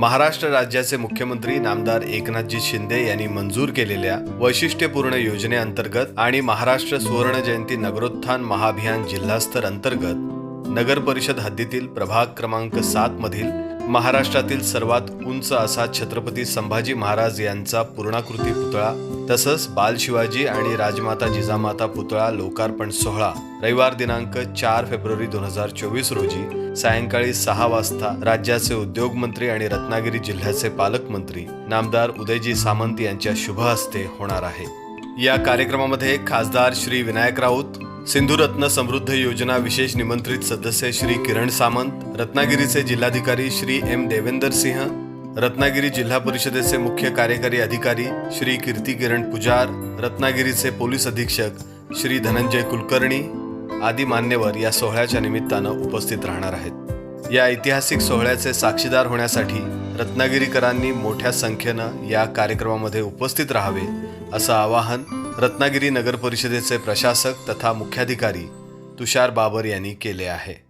महाराष्ट्र राज्याचे मुख्यमंत्री नामदार एकनाथजी शिंदे यांनी मंजूर केलेल्या वैशिष्ट्यपूर्ण योजनेअंतर्गत आणि महाराष्ट्र सुवर्ण जयंती नगरोत्थान महाभियान जिल्हास्तर अंतर्गत नगर परिषद हद्दीतील प्रभाग क्रमांक सात मधील महाराष्ट्रातील सर्वात उंच असा छत्रपती संभाजी महाराज यांचा पूर्णाकृती पुतळा तसंच बाल शिवाजी आणि राजमाता जिजामाता पुतळा लोकार्पण सोहळा. रविवार दिनांक चार फेब्रुवारी दोन हजार चोवीस रोजी सायंकाळी सहा वाजता राज्याचे उद्योग मंत्री आणि रत्नागिरी जिल्ह्याचे पालकमंत्री नामदार उदयजी सामंत यांच्या शुभ हस्ते होणार आहे. या कार्यक्रमामध्ये खासदार श्री विनायक राऊत सिंधुरत्न समृद्ध योजना विशेष निमंत्रित सदस्य श्री किरण सामंत रत्नागिरीचे जिल्हाधिकारी श्री एम देवेंदर सिंह रत्नागिरी जिल्हा परिषदेचे मुख्य कार्यकारी अधिकारी श्री कीर्ती किरण पुजार रत्नागिरीचे पोलीस अधीक्षक श्री धनंजय कुलकर्णी आदी मान्यवर या सोहळ्याच्या निमित्तानं उपस्थित राहणार आहेत. या ऐतिहासिक सोहळ्याचे साक्षीदार होण्यासाठी रत्नागिरीकरांनी मोठ्या संख्येनं या कार्यक्रमामध्ये उपस्थित राहावे असं आवाहन रत्नागिरी नगर परिषदेचे प्रशासक तथा मुख्याधिकारी तुषार बाबर यांनी केले आहे.